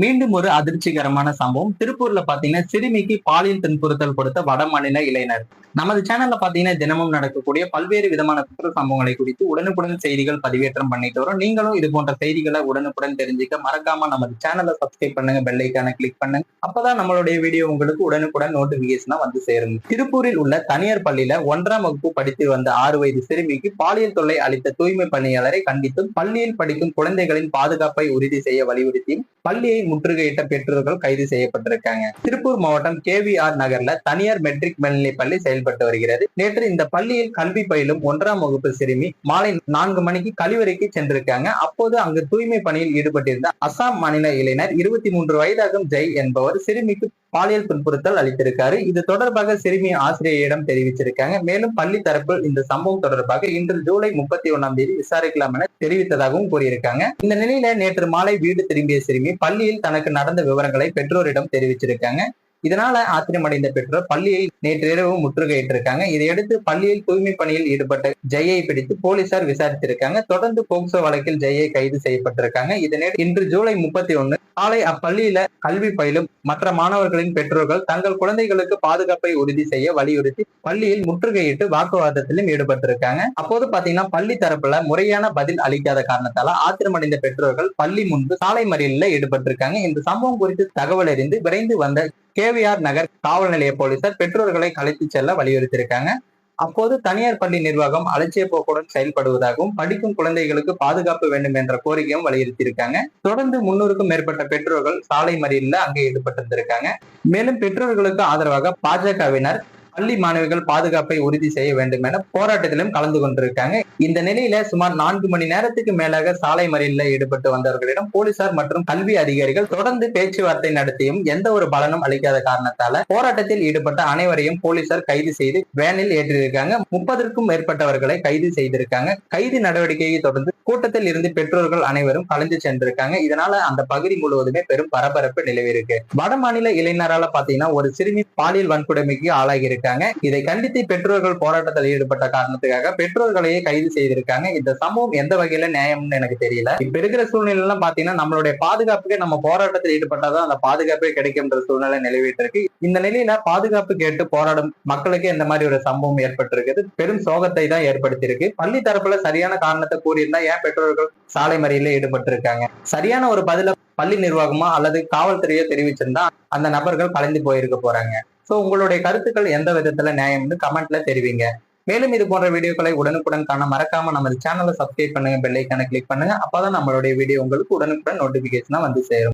மீண்டும் ஒரு அதிர்ச்சிகரமான சம்பவம். திருப்பூர்ல பாத்தீங்கன்னா சிறுமிக்கு பாலியல் துன்புறுத்தல் கொடுத்த வடமாநில இளைஞர். நமது சேனல்ல பாத்தீங்கன்னா தினமும் நடக்கக்கூடிய பல்வேறு விதமான குற்ற சம்பவங்களை குறித்து உடனுக்குடன் செய்திகள் பதிவேற்றம் பண்ணிட்டு வரோம். நீங்களும் இது போன்ற செய்திகளை உடனுக்குடன் தெரிஞ்சுக்க மறக்காம நமது சேனலை சப்ஸ்கிரைப் பண்ணுங்க பெல் ஐக்கான கிளிக் பண்ணுங்க. அப்பதான் நம்மளுடைய வீடியோ உங்களுக்கு உடனுக்குடன் நோட்டிபிகேஷனா வந்து சேரும். திருப்பூரில் உள்ள தனியார் பள்ளியில ஒன்றாம் வகுப்பு படித்து வந்த ஆறு வயது சிறுமிக்கு பாலியல் தொல்லை அளித்த தூய்மை பணியாளரை கண்டித்தும் பள்ளியில் படிக்கும் குழந்தைகளின் பாதுகாப்பை உறுதி செய்ய வலியுறுத்தியும் பள்ளியை முற்றுகையிட்ட பெற்றோர்கள் கைது செய்யப்பட்டிருக்காங்க. திருப்பூர் மாவட்டம் கேவிஆர் நகர்ல தனியார் மெட்ரிக் மேல்நிலைப் பள்ளி செயல்பட்டு வருகிறது. நேற்று இந்த பள்ளியில் கல்வி பயிலும் ஒன்றாம் வகுப்பு சிறுமி மாலை நான்கு மணிக்கு கழிவறைக்கு சென்றிருக்காங்க. அப்போது அங்கு தூய்மை பணியில் ஈடுபட்டிருந்த அசாம் மாநில இளைஞர் இருபத்தி மூன்று வயதாகும் ஜெய் என்பவர் சிறுமிக்கு பாலியல் துன்புறுத்தல் அளித்திருக்காரு. இது தொடர்பாக சிறுமி ஆசிரியரிடம் தெரிவிச்சிருக்காங்க. மேலும் பள்ளி தரப்பில் இந்த சம்பவம் தொடர்பாக இன்று ஜூலை முப்பத்தி ஒன்னாம் தேதி விசாரிக்கலாம் என தெரிவித்ததாகவும் கூறியிருக்காங்க. இந்த நிலையில நேற்று மாலை வீடு திரும்பிய சிறுமி பள்ளியில் தனக்கு நடந்த விவரங்களை பெற்றோரிடம் தெரிவிச்சிருக்காங்க. இதனால ஆத்திரமடைந்த பெற்றோர் பள்ளியை நேற்று இரவு முற்றுகையிட்டிருக்காங்க. இதையடுத்து பள்ளியில் தூய்மை பணியில் ஈடுபட்ட ஜெயை பிடித்து போலீசார் விசாரித்திருக்காங்க. தொடர்ந்து போக்சோ வழக்கில் ஜெயை கைது செய்யப்பட்டிருக்காங்க. இதனை இன்று ஜூலை முப்பத்தி ஒன்னு காலை அப்பள்ளியில கல்வி பயிலும் மற்ற மாணவர்களின் பெற்றோர்கள் தங்கள் குழந்தைகளுக்கு பாதுகாப்பை உறுதி செய்ய வலியுறுத்தி பள்ளியில் முற்றுகையிட்டு வாக்குவாதத்திலும் ஈடுபட்டிருக்காங்க. அப்போது பாத்தீங்கன்னா பள்ளி தரப்புல முறையான பதில் அளிக்காத காரணத்தால ஆத்திரமடைந்த பெற்றோர்கள் பள்ளி முன்பு சாலை மறியலில் ஈடுபட்டிருக்காங்க. இந்த சம்பவம் குறித்து தகவல் அறிந்து விரைந்து வந்த கேவிஆர் நகர் காவல் நிலைய போலீசார் பெற்றோர்களை கலைத்து செல்ல வலியுறுத்தியிருக்காங்க. அப்போது தனியார் பள்ளி நிர்வாகம் அலட்சிய போக்குடன் செயல்படுவதாகவும் படிக்கும் குழந்தைகளுக்கு பாதுகாப்பு வேண்டும் என்ற கோரிக்கையும் வலியுறுத்தியிருக்காங்க. தொடர்ந்து முன்னூறுக்கும் மேற்பட்ட பெற்றோர்கள் சாலை மறியலில் அங்கே ஈடுபட்டிருந்திருக்காங்க. மேலும் பெற்றோர்களுக்கு ஆதரவாக பாஜகவினர் பள்ளி மாணவிகள் பாதுகாப்பை உறுதி செய்ய வேண்டும் என போராட்டத்திலும் கலந்து கொண்டிருக்காங்க. இந்த நிலையில சுமார் நான்கு மணி நேரத்துக்கு மேலாக சாலை மறியலில் ஈடுபட்டு வந்தவர்களிடம் போலீசார் மற்றும் கல்வி அதிகாரிகள் தொடர்ந்து பேச்சுவார்த்தை நடத்தியும் எந்த ஒரு பலனும் அளிக்காத காரணத்தால போராட்டத்தில் ஈடுபட்ட அனைவரையும் போலீசார் கைது செய்து வேனில் ஏற்றிருக்காங்க. முப்பதற்கும் மேற்பட்டவர்களை கைது செய்திருக்காங்க. கைது நடவடிக்கையை தொடர்ந்து கூட்டத்தில் இருந்து பெற்றோர்கள் அனைவரும் கலந்து சென்றிருக்காங்க. இதனால அந்த பகுதி முழுவதுமே பெரும் பரபரப்பு நிலவிருக்கு வடமாநில இளைஞரால பாத்தீங்கன்னா ஒரு சிறுமி பாலியல் வன்கொடுமைக்கு ஆளாகி இருக்காங்க இதை கண்டித்து பெற்றோர்கள் போராட்டத்தில் ஈடுபட்ட காரணத்துக்காக பெற்றோர்களையே கைது செய்திருக்காங்க. இந்த சம்பவம் எந்த வகையில நியாயம்னு எனக்கு தெரியல. இப்ப இருக்கிற சூழ்நிலை எல்லாம் பாத்தீங்கன்னா நம்மளுடைய பாதுகாப்புக்கு நம்ம போராட்டத்தில் ஈடுபட்டாதான் அந்த பாதுகாப்பே கிடைக்கும்ன்ற சூழ்நிலை நிலவிட்டு இருக்கு இந்த நிலையில பாதுகாப்பு கேட்டு போராடும் மக்களுக்கு இந்த மாதிரி ஒரு சம்பவம் ஏற்பட்டிருக்குது. பெரும் சோகத்தை தான் ஏற்படுத்தியிருக்கு. பள்ளி தரப்புல சரியான காரணத்தை கூறியிருந்தா ஏன் பெற்றோர்கள் சாலை மறியல ஈடுபட்டிருக்காங்க? சரியான ஒரு பதில பள்ளி நிர்வாகமோ அல்லது காவல்துறையோ தெரிவிச்சிருந்தா அந்த நபர்கள் கலந்து போயிருக்க போறாங்க. சோ உங்களுடைய கருத்துக்கள் எந்த விதத்துல நியாயம்னு கமெண்ட்ல தெரிவிங்க. மேலும் இது போன்ற வீடியோக்களை உடனுக்குடன் காண மறக்காம நமது சேனலை சப்ஸ்கிரைப் பண்ணுங்க பெல்லைக்கான கிளிக் பண்ணுங்க. அப்பதான் நம்மளுடைய வீடியோ உங்களுக்கு உடனுக்குடன் நோட்டிபிகேஷனா வந்து சேரும்.